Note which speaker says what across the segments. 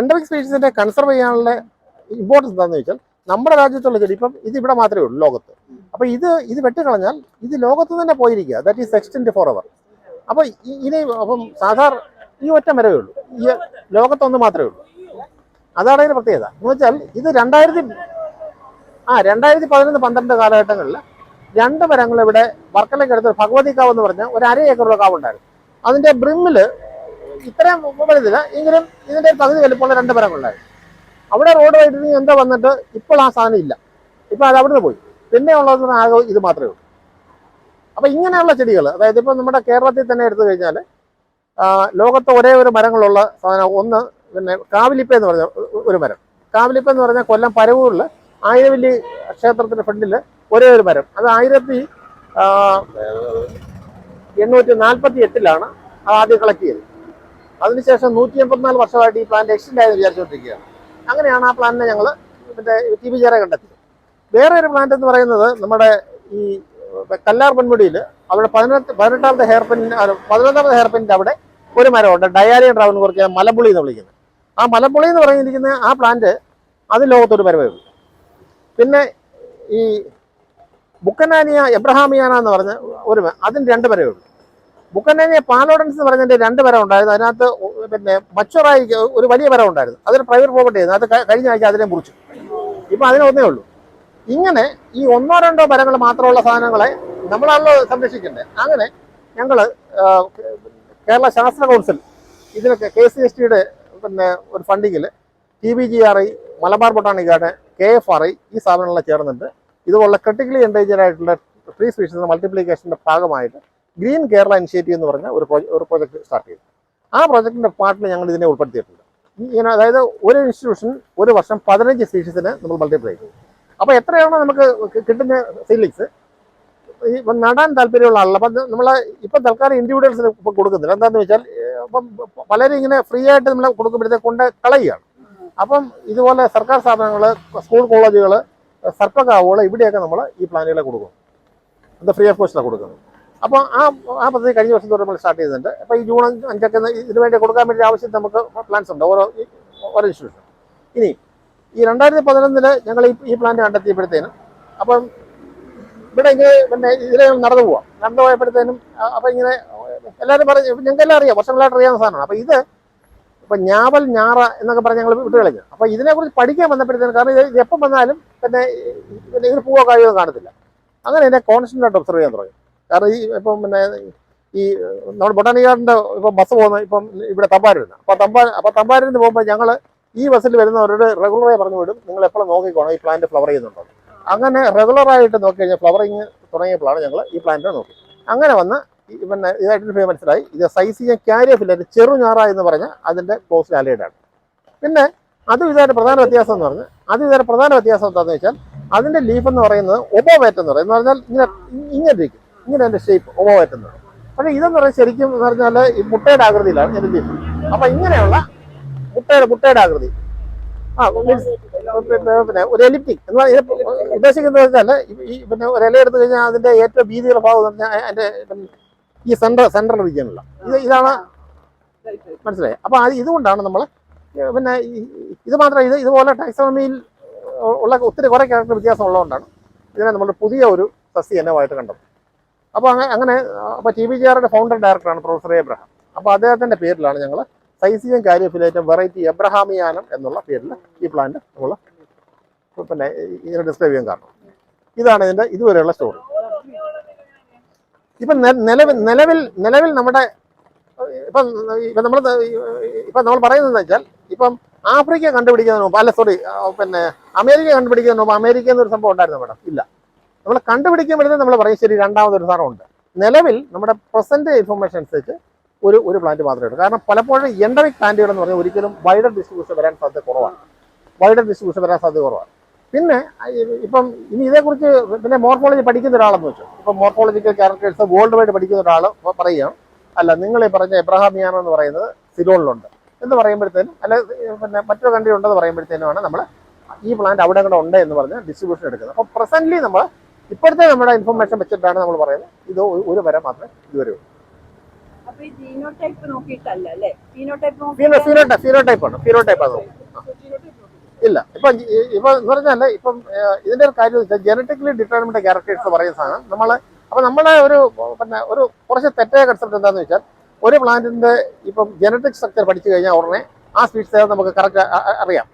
Speaker 1: Endemic സ്പീഷീസിനെ conserve ചെയ്യാനുള്ള importance എന്താണെന്ന് വെച്ചാൽ നമ്മുടെ രാജ്യത്തുള്ള ചെടി ഇപ്പം ഇത് ഇവിടെ മാത്രമേ ഉള്ളൂ ലോകത്ത്. അപ്പോൾ ഇത് ഇത് വെട്ടിക്കളഞ്ഞാൽ ഇത് ലോകത്ത് തന്നെ പോയിരിക്കുക. ദാറ്റ് ഈസ് എക്സ്റ്റെൻഡ് ഫോർ അവർ അപ്പോൾ ഇനി അപ്പം സാധാരണ ഈ ഒറ്റ മരവേ ഉള്ളൂ. ഈ ലോകത്തൊന്ന് മാത്രമേ ഉള്ളൂ. അതാണ് അതിന്റെ പ്രത്യേകത. എന്ന് വെച്ചാൽ ഇത് രണ്ടായിരത്തി ആ രണ്ടായിരത്തി പതിനൊന്ന് പന്ത്രണ്ട് കാലഘട്ടങ്ങളിൽ രണ്ട് മരങ്ങൾ ഇവിടെ വർക്കലയ്ക്ക് അടുത്ത് ഭഗവതി കാവ് എന്ന് പറഞ്ഞ ഒരു അര ഏക്കറുള്ള കാവ് ഉണ്ടായിരുന്നു അതിന്റെ ഇത്രയും വലുതില്ല എങ്കിലും ഇതിന്റെ ഒരു പകുതി വലിപ്പമുള്ള രണ്ട് മരങ്ങളുണ്ടായിരുന്നു അവിടെ റോഡ് വൈദ്യുതി എന്താ വന്നിട്ട് ഇപ്പോൾ ആ സാധനം ഇല്ല. ഇപ്പൊ അത് അവിടുന്ന് പോയി. പിന്നെ ഉള്ളത് ആകെ ഇത് മാത്രമേ ഉള്ളൂ. അപ്പൊ ഇങ്ങനെയുള്ള ചെടികൾ അതായത് ഇപ്പൊ നമ്മുടെ കേരളത്തിൽ തന്നെ എടുത്തു കഴിഞ്ഞാൽ ലോകത്ത് ഒരേ ഒരു മരങ്ങളുള്ള സാധനം ഒന്ന് പിന്നെ കാവിലിപ്പ എന്ന് പറഞ്ഞ ഒരു മരം. കാവിലിപ്പ എന്ന് പറഞ്ഞാൽ കൊല്ലം പരവൂരിൽ ആയിരവല്ലി ക്ഷേത്രത്തിന്റെ ഫ്രണ്ടിൽ ഒരേ ഒരു മരം. അത് ആയിരത്തി എണ്ണൂറ്റി നാൽപ്പത്തി എട്ടിലാണ് ആദ്യം കളക്ട് ചെയ്തത്. അതിനുശേഷം നൂറ്റി എൺപത്തിനാല് വർഷമായിട്ട് ഈ പ്ലാന്റ് എക്സ്റ്റെൻഡ് ആയെന്ന് വിചാരിച്ചുകൊണ്ടിരിക്കുകയാണ്. അങ്ങനെയാണ് ആ പ്ലാന്റിനെ ഞങ്ങൾ മറ്റേ ടി ബി ചേരെ കണ്ടെത്തിയത്. വേറെ ഒരു പ്ലാന്റ് എന്ന് പറയുന്നത് നമ്മുടെ ഈ കല്ലാർ പൊന്മുടിയിൽ അവിടെ പതിനെട്ട് പതിനെട്ടാമത്തെ ഹെയർ പെൻ പതിനൊന്നാമത്തെ ഹെയർ പെന്നിന്റെ അവിടെ ഒരു മരമുണ്ട്. ഡയാലിയൻ ഡ്രാവൻ കുറിച്ച് മലമ്പുളി എന്ന് വിളിക്കുന്നത്. ആ മലമ്പുളി എന്ന് പറഞ്ഞിരിക്കുന്ന ആ പ്ലാന്റ് അത് ലോകത്തൊരു മരമേ ഉള്ളൂ. പിന്നെ ഈ ബുക്കനാനിയ എബ്രഹാമിയാന എന്ന് പറഞ്ഞ ഒരു അതിന് രണ്ട് മരമേ ഉള്ളൂ. ബുക്കനാനിയ പാലോഡൻസ് എന്ന് രണ്ട് മരം ഉണ്ടായിരുന്നു. അതിനകത്ത് പിന്നെ മച്ചുറായി ഒരു വലിയ മരം ഉണ്ടായിരുന്നു. അതൊരു പ്രൈവറ്റ് പ്രോപ്പർട്ടി ആയിരുന്നു. അത് കഴിഞ്ഞ ആഴ്ച അതിനെ മുറിച്ചു. ഇപ്പൊ അതിനൊന്നേ ഉള്ളൂ. ഇങ്ങനെ ഈ ഒന്നോ രണ്ടോ മരങ്ങൾ മാത്രമുള്ള സാധനങ്ങളെ നമ്മളാണല്ലോ സംരക്ഷിക്കേണ്ടത്. അങ്ങനെ ഞങ്ങൾ കേരള ശാസ്ത്ര കൗൺസിൽ ഇതിനൊക്കെ കെ സി എസ് ടിയുടെ പിന്നെ ഒരു ഫണ്ടിങ്ങിൽ T B G R I Malabar botanic garden K F R I ഈ സ്ഥാപനങ്ങളെ ചേർന്നിട്ട് ഇതുപോലുള്ള ക്രിട്ടിക്കലി എൻഡേഞ്ചർ ആയിട്ടുള്ള ട്രീ സ്പീഷ്യസ് മൾട്ടിപ്ലിക്കേഷന്റെ ഭാഗമായിട്ട് ഗ്രീൻ കേരള ഇനിഷ്യേറ്റീവ് എന്ന് പറഞ്ഞ ഒരു ഒരു പ്രോജക്റ്റ് സ്റ്റാർട്ട് ചെയ്തു. ആ പ്രോജക്റ്റിന്റെ പാർട്ടിൽ ഞങ്ങൾ ഇതിനെ ഉൾപ്പെടുത്തിയിട്ടുണ്ട്. ഇങ്ങനെ അതായത് ഒരു ഇൻസ്റ്റിറ്റ്യൂഷൻ ഒരു വർഷം പതിനഞ്ച് സ്പീഷീസിനെ നമ്മൾ മൾട്ടിപ്ലൈ ചെയ്തു. അപ്പോൾ എത്രയാണോ നമുക്ക് കിട്ടുന്ന സീലിങ്സ് ഈ നടാൻ താല്പര്യമുള്ള ആളല്ല. അപ്പം നമ്മൾ ഇപ്പം തൽക്കാലം ഇൻഡിവിജ്വൽസിന് ഇപ്പം കൊടുക്കുന്നില്ല. എന്താണെന്ന് വെച്ചാൽ ഇപ്പം പലരും ഇങ്ങനെ ഫ്രീ ആയിട്ട് നമ്മൾ കൊടുക്കുമ്പോഴത്തേക്ക് കൊണ്ട് കളയുകയാണ്. അപ്പം ഇതുപോലെ സർക്കാർ സ്ഥാപനങ്ങൾ സ്കൂൾ കോളേജുകൾ സർപ്പകാവുകൾ ഇവിടെയൊക്കെ നമ്മൾ ഈ പ്ലാനുകളെ കൊടുക്കും എന്താ ഫ്രീ ഓഫ് കോസ്റ്റിലാണ് കൊടുക്കുന്നത്. അപ്പോൾ ആ ആ പദ്ധതി കഴിഞ്ഞ വർഷം തൊട്ട് നമ്മൾ സ്റ്റാർട്ട് ചെയ്തിട്ടുണ്ട്. അപ്പോൾ ഈ ജൂൺ അഞ്ച് അഞ്ചൊക്കെ ഇതിനു വേണ്ടി കൊടുക്കാൻ വേണ്ടി ആവശ്യം നമുക്ക് പ്ലാൻസ് ഉണ്ട്. ഓരോ ഓരോ ഇൻസ്റ്റിറ്റ്യൂഷൻ ഇനി ഈ രണ്ടായിരത്തി പതിനൊന്നിൽ ഞങ്ങൾ ഈ ഈ പ്ലാന്റ് കണ്ടെത്തിയപ്പോഴത്തേനും അപ്പം ഇവിടെ ഇങ്ങനെ പിന്നെ ഇതിലെ നടന്നു പോവാം. നടന്നു പോയപ്പോഴത്തേനും അപ്പം ഇങ്ങനെ എല്ലാവരും പറഞ്ഞു ഞങ്ങൾക്ക് എല്ലാം അറിയാം. വർഷങ്ങളായിട്ട് അറിയാവുന്ന സാധനമാണ്. അപ്പം ഇത് ഇപ്പം ഞാവൽ ഞാറ എന്നൊക്കെ പറഞ്ഞ് ഞങ്ങൾ വിട്ട് കളഞ്ഞു. അപ്പം ഇതിനെക്കുറിച്ച് പഠിക്കാൻ വന്നപ്പോഴത്തേനും കാരണം ഇത് ഇത് എപ്പം വന്നാലും പിന്നെ പിന്നെ ഇതിന് പൂവോ കാര്യമോ കാണത്തില്ല. അങ്ങനെ എന്നെ കോൺസ്റ്റന്റ് ആയിട്ട് ഒബ്സർവ് ചെയ്യാൻ തുടങ്ങി. കാരണം ഈ ഇപ്പം പിന്നെ ഈ നമ്മുടെ ബൊട്ടാനിക്കാടിന്റെ ഇപ്പം ബസ് പോകുന്ന ഇപ്പം ഇവിടെ തമ്പാരുന്ന് അപ്പം തമ്പാ അപ്പൊ നിന്ന് പോകുമ്പോൾ ഞങ്ങൾ ഈ ബസ്സിൽ വരുന്നവരോട് റെഗുലറായി പറഞ്ഞു വിടും. നിങ്ങൾ എപ്പോഴും നോക്കിക്കോണം ഈ പ്ലാന്റ് ഫ്ലവർ ചെയ്യുന്നുണ്ടോ അങ്ങനെ റെഗുലറായിട്ട് നോക്കി കഴിഞ്ഞാൽ ഫ്ലവറിങ് തുടങ്ങിയപ്പോഴാണ് ഞങ്ങൾ ഈ പ്ലാന്റ് നോക്കി അങ്ങനെ വന്ന് പിന്നെ ഇതായിട്ട് മനസ്സിലായി. ഇത് സൈസിയ ക്യാരിയഫില്ല ചെറു ഞാറ എന്ന് പറഞ്ഞാൽ അതിന്റെ ക്ലോസ് ആണ്. പിന്നെ അതും ഇതായിട്ട് പ്രധാന വ്യത്യാസം എന്ന് പറഞ്ഞാൽ അതും ഇതായിട്ട് പ്രധാന വ്യത്യാസം എന്താണെന്ന് വെച്ചാൽ അതിന്റെ ലീഫ് എന്ന് പറയുന്നത് ഒബോവേറ്റ് എന്ന് പറയുന്നത് എന്ന് പറഞ്ഞാൽ ഇങ്ങനെ ഇങ്ങനെ ഇരിക്കും. ഇങ്ങനെ അതിന്റെ ഷേപ്പ് പറയും പക്ഷേ ഇതെന്ന് പറഞ്ഞാൽ ശരിക്കും എന്ന് പറഞ്ഞാൽ ഈ മുട്ടയുടെ ആകൃതിയിലാണ് ഞാൻ എന്ത് അപ്പം ഇങ്ങനെയുള്ള മുട്ടയുടെ മുട്ടയുടെ ആകൃതി. ആ പിന്നെ ഒരു എലിപ്റ്റിക് എന്ന് ഉദ്ദേശിക്കുന്നത് വെച്ചാൽ ഈ പിന്നെ ഒരു ഇല എടുത്തു കഴിഞ്ഞാൽ അതിന്റെ ഏറ്റവും വീതിയുള്ള ഭാഗം എന്ന് പറഞ്ഞാൽ ഈ സെൻട്രൽ സെൻട്രൽ റീജിയനുള്ള ഇത് ഇതാണ് മനസ്സിലായി? അപ്പോൾ അത് ഇതുകൊണ്ടാണ് നമ്മൾ പിന്നെ ഇത് മാത്രം ഇത് ഇതുപോലെ ടാക്സോണമിയിൽ ഉള്ള ഒത്തിരി കുറേ ക്യാരക്ടർ വ്യത്യാസം ഉള്ളതുകൊണ്ടാണ് ഇതിനെ നമ്മൾ പുതിയ ഒരു സസ്യ ഇനമായിട്ട് കണ്ടത്. അപ്പോൾ അങ്ങനെ അങ്ങനെ അപ്പോൾ ടി വി ജി ഫൗണ്ടർ ഡയറക്ടറാണ് പ്രൊഫസർ എബ്രഹാം അപ്പോൾ അദ്ദേഹത്തിന്റെ പേരിലാണ് ഞങ്ങൾ സൈസിയം കാര്യഫിലേറ്റം വെറൈറ്റി എബ്രഹാമിയാനം എന്നുള്ള പേരിൽ ഈ പ്ലാന്റ് നമ്മൾ പിന്നെ ഇതിനെ ഡിസ്ക്രൈബ് ചെയ്യാൻ കാരണം. ഇതാണ് ഇതിന്റെ ഇതുവരെയുള്ള സ്റ്റോറി ഇപ്പം നിലവിൽ നിലവിൽ നിലവിൽ നമ്മുടെ ഇപ്പം ഇപ്പം നമ്മൾ ഇപ്പം നമ്മൾ പറയുന്നതെന്ന് വെച്ചാൽ ഇപ്പം ആഫ്രിക്ക കണ്ടുപിടിക്കുന്നതിന് മുമ്പ് അല്ല സോറി പിന്നെ അമേരിക്ക കണ്ടുപിടിക്കുന്നതിന് മുമ്പ് അമേരിക്ക എന്നൊരു സംഭവം ഉണ്ടായിരുന്നു മേഡം? ഇല്ല. നമ്മൾ കണ്ടുപിടിക്കുമ്പോഴത്തേക്കും നമ്മൾ പറയും ശരി രണ്ടാമതൊരു സാധനം ഉണ്ട് നിലവിൽ നമ്മുടെ പ്രസന്റ് ഇൻഫർമേഷൻ അനുസരിച്ച് ഒരു ഒരു പ്ലാന്റ് മാത്രമേ ഉള്ളൂ. കാരണം പലപ്പോഴും എൻഡമിക് പ്ലാന്റുകൾ എന്ന് പറഞ്ഞാൽ ഒരിക്കലും വൈഡർ ഡിസ്ട്രിബ്യൂഷൻ വരാൻ സാധ്യത കുറവാണ്. വൈഡർ ഡിസ്ട്രിബ്യൂഷൻ വരാൻ സാധ്യത കുറവാണ്. പിന്നെ ഇപ്പം ഇനി ഇതേക്കുറിച്ച് പിന്നെ മോർഫോളജി പഠിക്കുന്ന ഒരാളെന്ന് വെച്ചു. ഇപ്പം മോർഫോളജിക്കൽ ക്യാരക്ടേഴ്സ് വേൾഡ് വൈഡ് പഠിക്കുന്ന ഒരാൾ പറയാം അല്ല നിങ്ങൾ ഈ പറഞ്ഞ എബ്രഹാമിയാനോ എന്ന് പറയുന്നത് സിലോണിലുണ്ട്. എന്ന് പറയുമ്പോഴത്തേനും അല്ല പിന്നെ മറ്റൊരു കൺട്രി ഉണ്ടെന്ന് പറയുമ്പോഴത്തേനുമാണ് നമ്മൾ ഈ പ്ലാന്റ് അവിടെ കൂടെ ഉണ്ട് എന്ന് പറഞ്ഞ് ഡിസ്ട്രിബ്യൂഷൻ എടുക്കുന്നത്. അപ്പോൾ പ്രസന്റ്ലി നമ്മൾ ഇപ്പോഴത്തെ നമ്മുടെ ഇൻഫർമേഷൻ വെച്ചിട്ടാണ് നമ്മൾ പറയുന്നത്. ഇത് ഒരു വരെ മാത്രമേ ഇതുവരെ ഉള്ളൂ.
Speaker 2: ഫീനോടൈപ്പ്
Speaker 1: ആണ്. ഫീനോടൈപ്പ് ആണ് ഇല്ല. ഇപ്പൊ ഇപ്പൊ എന്ന് പറഞ്ഞാൽ ഇപ്പം ഇതിന്റെ ഒരു കാര്യം വെച്ചാൽ ജനറ്റിക്കലി ഡിറ്റർമിൻഡ് ക്യാരക്ടേഴ്സ് പറയുന്ന സാധനം നമ്മൾ അപ്പൊ നമ്മളെ ഒരു പിന്നെ ഒരു കുറച്ച് തെറ്റായ കൺസെപ്റ്റ് എന്താന്ന് വെച്ചാൽ ഒരു പ്ലാന്റിന്റെ ഇപ്പം ജനറ്റിക് സ്ട്രക്ചർ പഠിച്ചു കഴിഞ്ഞാൽ ഉടനെ ആ സ്പീഡ്സ് നമുക്ക് കറക്റ്റ് അറിയാം.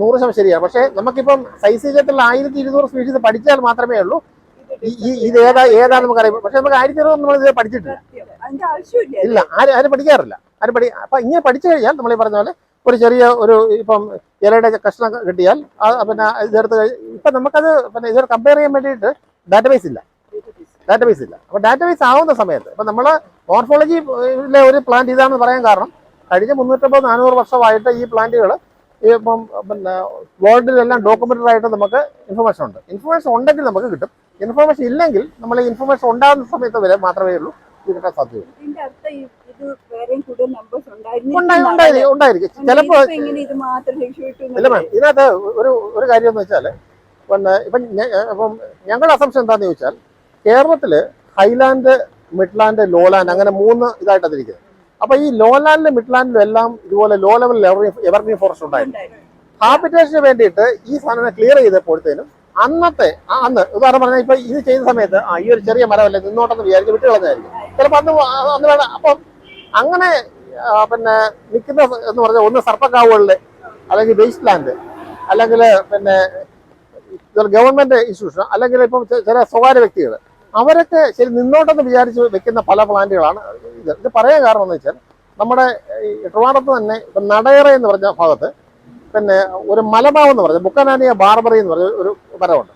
Speaker 1: നൂറ് ശതമാനം ശരിയാണ് പക്ഷേ നമുക്കിപ്പം ചെയ്തിട്ടുള്ള ആയിരത്തി ഇരുന്നൂറ് സ്പീഷീസ് പഠിച്ചാൽ മാത്രമേ ഉള്ളൂ. ഈ ഇത് ഏതാ ഏതാ നമുക്ക് അറിയാം പക്ഷെ നമുക്ക് ആയിരത്തി ഇരുന്നൂറ് നമ്മൾ ഇത് പഠിച്ചിട്ടില്ല. ഇല്ല ആരും ആരും പഠിക്കാറില്ല. ആരും പഠി അപ്പൊ ഇങ്ങനെ പഠിച്ചു കഴിഞ്ഞാൽ നമ്മൾ ഈ പറഞ്ഞ പോലെ ഒരു ചെറിയ ഒരു ഇപ്പം ഇലയുടെ കഷ്ണം കിട്ടിയാൽ പിന്നെ ഇതെടുത്ത് ഇപ്പൊ നമുക്കത് പിന്നെ ഇതൊരു കമ്പയർ ചെയ്യാൻ വേണ്ടിയിട്ട് ഡാറ്റാബേസ് ഇല്ല. ഡാറ്റാബേസ് ഇല്ല. അപ്പൊ ഡാറ്റാബേസ് ആവുന്ന സമയത്ത് ഇപ്പൊ നമ്മൾ മോർഫോളജിയിലെ ഒരു പ്ലാന്റ് ഇതാണെന്ന് പറയാൻ കാരണം കഴിഞ്ഞ മുന്നൂറ്റമ്പത് നാനൂറ് വർഷമായിട്ട് ഈ പ്ലാന്റുകൾ ഇപ്പം പിന്നെ വേൾഡിലെല്ലാം ഡോക്യുമെന്റഡ് ആയിട്ട് നമുക്ക് ഇൻഫർമേഷൻ ഉണ്ട്. ഇൻഫർമേഷൻ ഉണ്ടെങ്കിൽ നമുക്ക് കിട്ടും. ഇൻഫർമേഷൻ ഇല്ലെങ്കിൽ നമ്മൾ ഈ ഇൻഫർമേഷൻ ഉണ്ടാകുന്ന സമയത്ത് വരെ മാത്രമേ ഉള്ളൂ ഇത് കിട്ടാൻ സാധ്യതയുള്ളൂ. ഉണ്ടായിരിക്കും.
Speaker 2: ചിലപ്പോൾ
Speaker 1: ഇല്ല മാം ഇതിനകത്ത് ഒരു ഒരു കാര്യം എന്ന് വെച്ചാൽ പിന്നെ ഇപ്പം ഇപ്പം ഞങ്ങളുടെ അസംഷൻ എന്താണെന്ന് ചോദിച്ചാൽ കേരളത്തിൽ ഹൈലാൻഡ് മിഡ്ലാൻഡ് ലോലാൻഡ് അങ്ങനെ മൂന്ന് ഇതായിട്ടാണ് തിരിക്കുന്നത്. അപ്പൊ ഈ ലോലാൻഡിലും മിഡ്ലാൻഡിലും എല്ലാം ഇതുപോലെ ലോ ലെവൽ എവർഗ്രീൻ ഫോറസ്റ്റ് ഉണ്ടായിരുന്നു. ഹാബിറ്റേഷന് വേണ്ടിയിട്ട് ഈ സാധനം ക്ലിയർ ചെയ്തപ്പോഴത്തേനും അന്നത്തെ ആ അന്ന് ഉദാഹരണം പറഞ്ഞാൽ ഇപ്പൊ ഇത് ചെയ്ത സമയത്ത് ആ ഈ ഒരു ചെറിയ മരമല്ലേ നിന്നോട്ടെന്ന് വിചാരിച്ച് വിട്ട് കളഞ്ഞായിരിക്കും. ചിലപ്പോൾ അന്ന് അന്ന് വേണം അപ്പം അങ്ങനെ പിന്നെ നിൽക്കുന്ന എന്ന് പറഞ്ഞാൽ ഒന്ന് സർപ്പക്കാവുകളിൽ അല്ലെങ്കിൽ വേസ്റ്റ് ലാൻഡ് അല്ലെങ്കിൽ പിന്നെ ഗവൺമെന്റ് ഇൻസ്റ്റിറ്റ്യൂഷൻ അല്ലെങ്കിൽ ഇപ്പം ചില സ്വകാര്യ വ്യക്തികൾ അവരൊക്കെ ശരി നിന്നോട്ടെന്ന് വിചാരിച്ച് വെക്കുന്ന പല പ്ലാന്റുകളാണ്. ഇത് ഇത് പറയാൻ കാരണം എന്ന് വെച്ചാൽ നമ്മുടെ ഈ ട്രിവാണ്ടത്ത് തന്നെ ഇപ്പം നടയറ എന്ന് പറഞ്ഞ ഭാഗത്ത് പിന്നെ ഒരു മലമാവ് എന്ന് പറഞ്ഞ ബുക്കനാനിയ ബാർബറി എന്ന് പറഞ്ഞ ഒരു മരമുണ്ട്.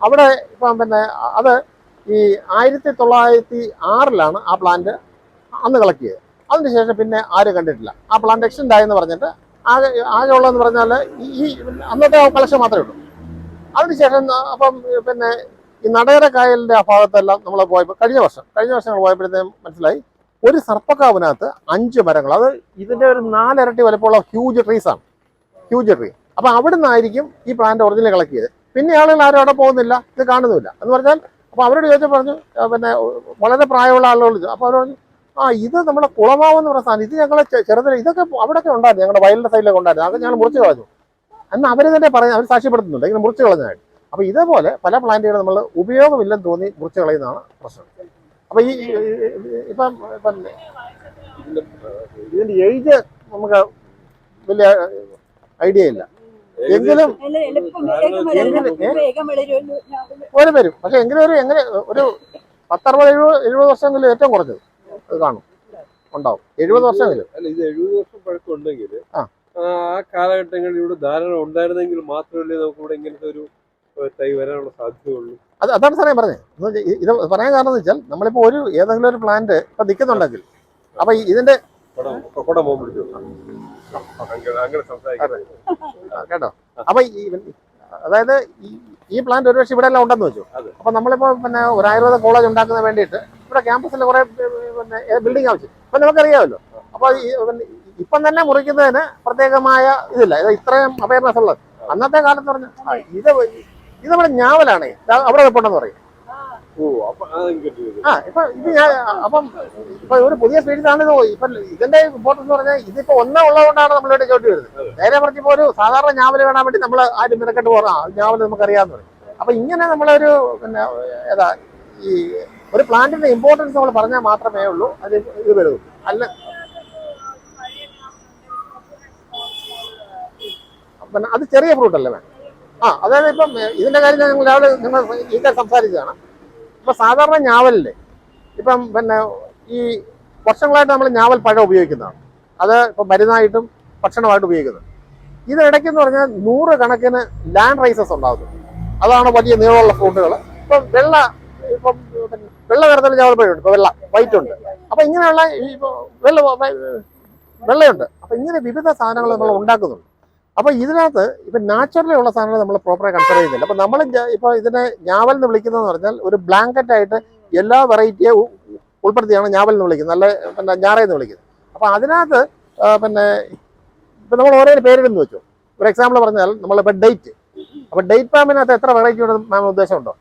Speaker 1: അവിടെ ഇപ്പം പിന്നെ അത് ഈ ആയിരത്തി തൊള്ളായിരത്തി ആറിലാണ് ആ പ്ലാന്റ് അന്ന് കളക്ട് ചെയ്തത് അതിനുശേഷം പിന്നെ ആരും കണ്ടിട്ടില്ല. ആ പ്ലാന്റ് എക്സ്റ്റെൻഡ് ആയെന്ന് പറഞ്ഞിട്ട് ആകെ ആകെ ഉള്ളതെന്ന് പറഞ്ഞാൽ ഈ അന്നത്തെ കളക്ഷൻ മാത്രമേ ഉള്ളൂ. അതിനുശേഷം അപ്പം പിന്നെ ഈ നടകര കായലിന്റെ ആ ഭാഗത്തെല്ലാം നമ്മൾ പോയപ്പോൾ കഴിഞ്ഞ വർഷം കഴിഞ്ഞ വർഷം ഞങ്ങൾ പോയപ്പോഴത്തേക്കും മനസ്സിലായി ഒരു സർപ്പക്കാവിനകത്ത് അഞ്ച് മരങ്ങൾ അത് ഇതിന്റെ ഒരു നാലിരട്ടി വലുപ്പമുള്ള ഹ്യൂജ് ട്രീസ് ആണ്. ഹ്യൂജ് ട്രീ അപ്പൊ അവിടെ നിന്നായിരിക്കും ഈ പ്ലാന്റ് ഒറിജിനൽ കളക്ട് ചെയ്ത് പിന്നെ ആളുകൾ ആരും അവിടെ പോകുന്നില്ല ഇത് കാണുന്നില്ല എന്ന് പറഞ്ഞാൽ അപ്പൊ അവരോട് ചോദിച്ചാൽ പറഞ്ഞു പിന്നെ വളരെ പ്രായമുള്ള ആളുകൾ അപ്പോൾ അപ്പൊ അവർ പറഞ്ഞു ആ ഇത് നമ്മുടെ കുളമാവ് എന്ന് പറഞ്ഞ സാധനം ഇത് ഞങ്ങളെ ചെറുതിൽ ഇതൊക്കെ അവിടെയൊക്കെ ഉണ്ടായിരുന്നു ഞങ്ങളുടെ വയലിന്റെ സൈഡിലൊക്കെ ഉണ്ടായിരുന്നു. അതൊക്കെ ഞങ്ങൾ മുറിച്ച് കളഞ്ഞു. എന്നാൽ അവർ തന്നെ പറഞ്ഞു അവർ സാക്ഷ്യപ്പെടുത്തുന്നുണ്ട് ഇങ്ങനെ മുറിച്ച് കളഞ്ഞതായിട്ട്. അപ്പൊ ഇതേപോലെ പല പ്ലാന്റുകൾ നമ്മൾ ഉപയോഗമില്ലെന്ന് തോന്നി മുറിച്ച് കളയുന്നതാണ് പ്രശ്നം. അപ്പോൾ ഈ ഇപ്പം ഇപ്പം ഇതിന്റെ ഏജ് നമുക്ക് വലിയ ഐഡിയ ഇല്ല. എങ്കിലും.
Speaker 2: ഞാൻ-
Speaker 1: വരും. പക്ഷെ എങ്കിലും ഒരു എങ്ങനെ ഒരു പത്തറുപത് എഴുപത് എഴുപത് വർഷമെങ്കിലും ഏറ്റവും കുറഞ്ഞത് അത് കാണും. ഉണ്ടാവും. എഴുപത് വർഷമെങ്കിലും.
Speaker 3: അല്ല ഇത് എഴുപത് വർഷം പഴക്കമുണ്ടെങ്കിൽ
Speaker 1: ആ.
Speaker 3: ആ കാലഘട്ടങ്ങളിൽ ഇവിടെ ധാരണ ഉണ്ടായിരുന്നെങ്കിൽ മാത്രമല്ലേ നമുക്ക് ഇവിടെ ഇങ്ങനത്തെ ഒരു ഒരു തൈ വരാനുള്ള സാധ്യതയുള്ളൂ
Speaker 1: അത് അതാണ് സാറേ പറഞ്ഞത്. ഇത് പറയാൻ കാരണം എന്ന് വെച്ചാൽ നമ്മളിപ്പോൾ ഒരു ഏതെങ്കിലും ഒരു പ്ലാന്റ് ഇപ്പൊ നിൽക്കുന്നുണ്ടെങ്കിൽ അപ്പൊ ഇതിന്റെ കേട്ടോ. അപ്പൊ അതായത് ഈ- ഈ പ്ലാന്റ് ഒരുപക്ഷെ ഇവിടെ എല്ലാം ഉണ്ടെന്ന് വെച്ചു. അപ്പൊ നമ്മളിപ്പോ പിന്നെ ഒരു ആയുർവേദ കോളേജ് ഉണ്ടാക്കുന്ന വേണ്ടിയിട്ട് ഇവിടെ ക്യാമ്പസിൽ കുറെ പിന്നെ ബിൽഡിംഗ് ആവശ്യം. അപ്പൊ നമുക്കറിയാമല്ലോ. അപ്പൊ ഇപ്പം തന്നെ മുറിക്കുന്നതിന് പ്രത്യേകമായ ഇതില്ല. ഇത് ഇത്രയും അവയർനെസ് ഉള്ളത്. അന്നത്തെ കാലത്ത് പറഞ്ഞു ഇത് ഇത് നമ്മുടെ ഞാവലാണ്. അവിടെ വെപ്പുണ്ടെന്ന് പറയും. ആ ഇപ്പൊ ഇത് ഞാൻ അപ്പം ഇപ്പൊ ഒരു പുതിയ സ്പീഡിലാണ് ഇത്. ഇപ്പൊ ഇതിന്റെ ഇമ്പോർട്ടൻസ് എന്ന് പറഞ്ഞാൽ ഇതിപ്പോ ഒന്നേ ഉള്ളതുകൊണ്ടാണ് നമ്മളിവിടെ ചോട്ടി വരുന്നത്. നേരെ പറഞ്ഞ ഇപ്പൊ ഒരു സാധാരണ ഞാവൽ കാണാൻ വേണ്ടി നമ്മൾ ആരും മിനക്കെട്ട് പോകാം ഞാവൽ ഞാവൽ നമുക്ക് അറിയാന്ന് പറയും. അപ്പൊ ഇങ്ങനെ നമ്മളൊരു പിന്നെ ഏതാ ഈ ഒരു പ്ലാന്റിന്റെ ഇമ്പോർട്ടൻസ് നമ്മൾ പറഞ്ഞാൽ മാത്രമേ ഉള്ളൂ. അത് ഇത് വരുള്ളൂ അല്ല. പിന്നെ അത് ചെറിയ ഫ്രൂട്ട് അല്ലേ വേണം ആ അതായത് ഇപ്പം ഇതിന്റെ കാര്യം ഞങ്ങൾ രാവിലെ നിങ്ങൾ കാര്യം സംസാരിച്ചതാണ്. ഇപ്പൊ സാധാരണ ഞാവലില്ലേ ഇപ്പം പിന്നെ ഈ വർഷങ്ങളായിട്ട് നമ്മൾ ഞാവൽ പഴം ഉപയോഗിക്കുന്നതാണ്. അത് ഇപ്പം മരുന്നായിട്ടും ഭക്ഷണമായിട്ട് ഉപയോഗിക്കുന്നത്. ഇതിനിടയ്ക്ക് എന്ന് പറഞ്ഞാൽ നൂറ് കണക്കിന് ലാൻഡ് റൈസസ് ഉണ്ടാകുന്നു. അതാണ് വലിയ നീളമുള്ള ഫ്രൂട്ടുകൾ ഇപ്പം വെള്ള ഇപ്പം വെള്ള തരത്തിൽ ഞാവൽ പഴമുണ്ട്. ഇപ്പൊ വെള്ള വൈറ്റ് ഉണ്ട്. അപ്പൊ ഇങ്ങനെയുള്ള വെള്ള വെള്ളയുണ്ട്. അപ്പൊ ഇങ്ങനെ വിവിധ സാധനങ്ങൾ നമ്മൾ ഉണ്ടാക്കുന്നുണ്ട്. അപ്പൊ ഇതിനകത്ത് ഇപ്പൊ നാച്ചുറലി ഉള്ള സാധനങ്ങൾ നമ്മൾ പ്രോപ്പറായി കൺസിഡർ ചെയ്യുന്നില്ല അപ്പൊ നമ്മൾ ഇപ്പൊ ഇതിനെ ഞാവൽ എന്ന് വിളിക്കുന്നതെന്ന് പറഞ്ഞാൽ ഒരു ബ്ലാങ്കറ്റ് ആയിട്ട് എല്ലാ വെറൈറ്റിയെ ഉൾപ്പെടുത്തിയാണ് ഞാവൽ എന്ന് വിളിക്കുന്നത്. നല്ല പിന്നെ എന്ന് വിളിക്കുന്നത്. അപ്പൊ അതിനകത്ത് പിന്നെ ഇപ്പൊ നമ്മൾ ഓരോ പേരിടുന്നു വെച്ചു. ഒരു എക്സാമ്പിൾ പറഞ്ഞാൽ നമ്മളിപ്പോ ഡേറ്റ് അപ്പൊ ഡേറ്റ് പാമ്പിനകത്ത് എത്ര വെറൈറ്റി ഉണ്ടെന്ന് മാം ഉദ്ദേശമുണ്ടോ?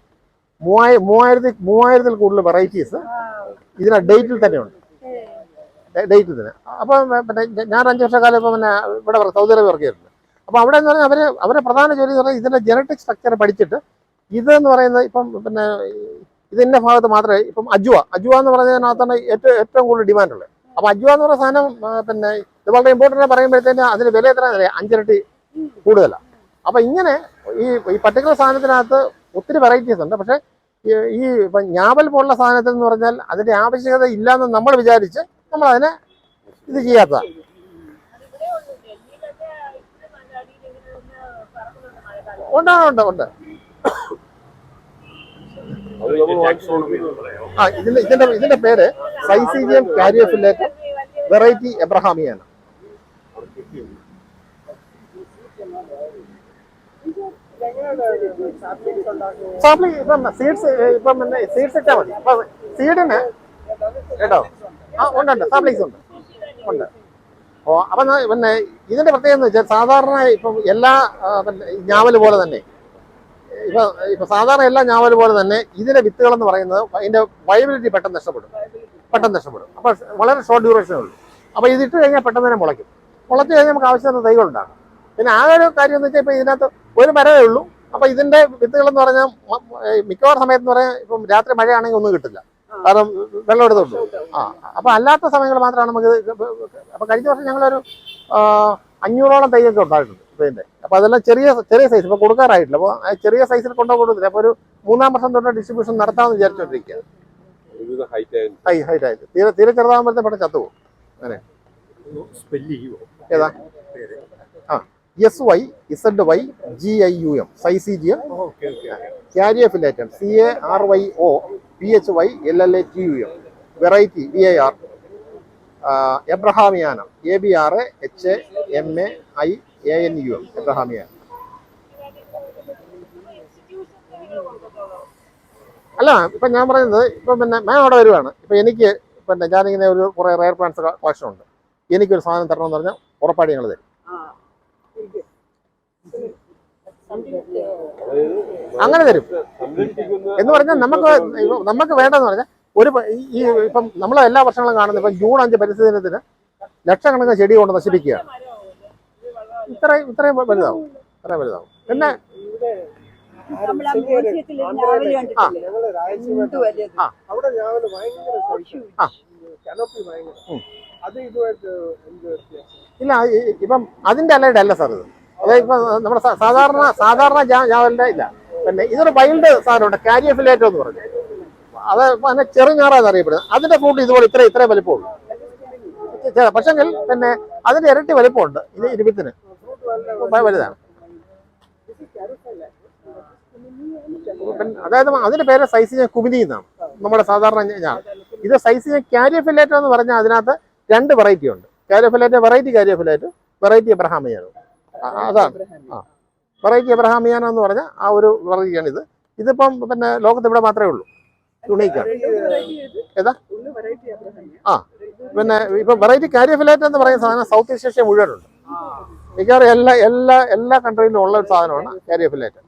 Speaker 1: മൂവായിരം മൂവായിരത്തി മൂവായിരത്തിൽ കൂടുതൽ വെറൈറ്റീസ് ഇതിന ഡേറ്റിൽ തന്നെയുണ്ട്. ഡേറ്റ് തന്നെ. അപ്പം പിന്നെ ഞാൻ അഞ്ച് വർഷക്കാലം ഇപ്പം പിന്നെ ഇവിടെ സൗദി അറേബ്യ വർക്ക് ചെയ്തിട്ടുണ്ട്. അപ്പോൾ അവിടെ എന്ന് പറഞ്ഞാൽ അവർ അവരെ പ്രധാന ജോലി എന്ന് പറഞ്ഞാൽ ഇതിന്റെ ജനറ്റിക് സ്ട്രക്ചർ പഠിച്ചിട്ട് ഇതെന്ന് പറയുന്നത് ഇപ്പം പിന്നെ ഇതിന്റെ ഭാഗത്ത് മാത്രമേ ഇപ്പം അജുവ അജുവ എന്ന് പറഞ്ഞതിനകത്താണ് ഏറ്റവും ഏറ്റവും കൂടുതൽ ഡിമാൻഡുള്ളത് അപ്പോൾ അജുവ എന്ന് പറയുന്ന സാധനം പിന്നെ ഇത് വളരെ ഇമ്പോർട്ടന്റ് പറയുമ്പോഴത്തേന് അതിന് വില എത്ര അഞ്ചിരട്ടി കൂടുതലാണ് അപ്പോൾ ഇങ്ങനെ ഈ ഈ പർട്ടിക്കുലർ സാധനത്തിനകത്ത് ഒത്തിരി വെറൈറ്റീസ് ഉണ്ട്. പക്ഷേ ഈ- ഇപ്പം ഞാവൽ പോലുള്ള സാധനത്തിൽ എന്ന് പറഞ്ഞാൽ അതിന്റെ ആവശ്യകത ഇല്ലാന്ന് നമ്മൾ വിചാരിച്ച് നമ്മൾ അതിനെ ഇത് ചെയ്യാത്ത ഉണ്ടാണ് ഉണ്ട് ഉണ്ട്. ആ ഇതിന്റെ ഇതിന്റെ ഇതിന്റെ പേര് സൈസീജിയം കാരിയഫിലേക്ക് വെറൈറ്റി എബ്രഹാമിയാണ്. സാപ്ലി ഇപ്പം സീഡ്സ് ഇപ്പം പിന്നെ സീഡ്സ് ഇട്ടാൽ മതി. അപ്പം സീഡിന് കേട്ടോ? ആ ഉണ്ട് ഉണ്ട്. സാപ്ലീസ് ഉണ്ട്. ഉണ്ട്. ഓ അപ്പം പിന്നെ ഇതിന്റെ പ്രത്യേകത എന്ന് വെച്ചാൽ സാധാരണ ഇപ്പം എല്ലാ ഞാവൽ പോലെ തന്നെ. ഇപ്പം ഇപ്പം സാധാരണ എല്ലാ ഞാവൽ പോലെ തന്നെ ഇതിന്റെ വിത്തുകൾ എന്ന് പറയുന്നത് അതിന്റെ വയബിലിറ്റി പെട്ടെന്ന് നഷ്ടപ്പെടും. പെട്ടെന്ന് നഷ്ടപ്പെടും. അപ്പോൾ വളരെ ഷോർട്ട് ഡ്യൂറേഷനേ ഉള്ളൂ. അപ്പോൾ ഇതിട്ട് കഴിഞ്ഞാൽ പെട്ടെന്ന് തന്നെ മുളയ്ക്കും. മുളച്ച് കഴിഞ്ഞാൽ നമുക്ക് ആവശ്യത്തിന് തൈകൾ ഉണ്ടാകും പിന്നെ ആ ഒരു കാര്യം എന്ന് വെച്ചാൽ ഇപ്പം ഇതിനകത്ത് ഒരു മരമേ ഉള്ളൂ. അപ്പോൾ ഇതിന്റെ വിത്തുകൾ എന്ന് പറഞ്ഞാൽ മിക്കവാറും സമയത്ത് എന്ന് പറഞ്ഞാൽ ഇപ്പം രാത്രി മഴയാണെങ്കിൽ ഒന്നും കിട്ടില്ല. കാരണം വെള്ളം എടുത്തുള്ളൂ ആ അപ്പൊ അല്ലാത്ത സമയങ്ങൾ മാത്രമാണ് നമുക്ക് അപ്പോൾ അപ്പൊ കഴിഞ്ഞ വർഷം ഞങ്ങളൊരു അഞ്ഞൂറോളം തൈയൊക്കെ ഉണ്ടായിട്ടുണ്ട് ഇപ്പൊ ഇതിന്റെ. അപ്പൊ അതെല്ലാം ചെറിയ ചെറിയ സൈസ് ഇപ്പൊ കൊടുക്കാറായിട്ടില്ല. അപ്പൊ ആ ചെറിയ സൈസിൽ കൊണ്ടോ കൊടുത്തില്ല. അപ്പൊ ഒരു മൂന്നാം വർഷം തൊട്ട് ഡിസ്ട്രിബ്യൂഷൻ നടത്താമെന്ന് വിചാരിച്ചോണ്ടിരിക്കുക
Speaker 3: ഒരുവിധ ഹൈറ്റ് ആയിരുന്നു
Speaker 1: ഹൈ ഹൈറ്റ് ആയിട്ട് തീരെ തീരെ ചെറുതാകുമ്പോഴത്തെ പെട്ടെന്ന് ചത്തുപോകും
Speaker 3: സ്പെല്ല് ചെയ്യുമോ
Speaker 1: ഏതാ? ആ S Y Z Y G I U M syzygium
Speaker 3: okay okay
Speaker 1: caryophyllatum C A R Y O P H Y L L A T U M variety V I R abrahamianum. A B R H A M I A N U M M എബ്രഹാമിയാനം. അല്ല ഇപ്പം ഞാൻ പറയുന്നത് ഇപ്പം പിന്നെ മാം അവിടെ വരുവാണ്. ഇപ്പം എനിക്ക് പിന്നെ ഞാനിങ്ങനെ ഒരു കുറേ റയർ പ്ലാന്റ്സ് കളക്ഷൻ ഉണ്ട് എനിക്കൊരു സാധനം തരണമെന്ന് പറഞ്ഞാൽ ഉറപ്പായിട്ട് ഞങ്ങൾ തരും. അങ്ങനെ തരും. എന്ന് പറഞ്ഞാൽ നമുക്ക് നമുക്ക് വേണ്ടതെന്ന് പറഞ്ഞാൽ ഒരു ഈ- ഇപ്പം നമ്മൾ എല്ലാ വർഷങ്ങളും കാണുന്നത് ഇപ്പം ജൂൺ അഞ്ച് പരിസ്ഥിതി ദിനത്തിന് ലക്ഷക്കണക്കിന് ചെടി കൊണ്ട് നശിപ്പിക്കുകയാണ് ഇത്രയും ഇത്രയും വലുതാവും. ഇത്രയും വലുതാവും. പിന്നെ ഇല്ല ഇപ്പം അതിന്റെ അല്ലേ അല്ല സാർ ഇത്. അതായത് നമ്മുടെ സാധാരണ സാധാരണ ജാവലിന്റെ ഇല്ല. പിന്നെ ഇതൊരു വൈൽഡ് സാധനമുണ്ട് കാരിയഫിലേറ്റോ എന്ന് പറഞ്ഞു. അത് അതിനെ ചെറുഞാറാന്ന് അറിയപ്പെടുന്നത്. അതിന്റെ ഫ്രൂട്ട് ഇതുപോലെ ഇത്ര ഇത്രയും വലിപ്പമുള്ളൂ. പക്ഷെങ്കിൽ പിന്നെ അതിന്റെ ഇരട്ടി വലിപ്പമുണ്ട് ഇത് ഇരുപത്തിന്. വലുതാണ്. അതായത് അതിന്റെ പേര് സൈസ് ഞാൻ കുമിതി എന്നാണ്. നമ്മുടെ സാധാരണ ഞാൻ ഇത് സൈസ് ഞാൻ കാരിയഫിലേറ്റോ എന്ന് പറഞ്ഞാൽ അതിനകത്ത് രണ്ട് വെറൈറ്റി ഉണ്ട്. കാരിയഫിലേറ്റ് വെറൈറ്റി കാരിയഫിലേറ്റ് വെറൈറ്റി എബ്രഹാമിയാനോ ആ, അതാണ്. ആ. വെറൈറ്റി എബ്രഹാമിയാന എന്ന് പറഞ്ഞാൽ ആ ഒരു വെറൈറ്റിയാണ് ഇത് ഇതിപ്പം പിന്നെ ലോകത്ത് ഇവിടെ മാത്രമേ ഉള്ളൂ. യുണീക്കാണ്. ഏതാ? ആ. പിന്നെ ഇപ്പൊ വെറൈറ്റി കാരിയഫിലേറ്റ് എന്ന് പറയുന്ന സാധനം സൗത്ത് ഈസ്റ്റ് ഏഷ്യ മുഴുവനുണ്ട്. മിക്കവാറും എല്ലാ എല്ലാ എല്ലാ കൺട്രിയിലും ഉള്ള ഒരു സാധനമാണ് കാരിയഫിലേറ്റ്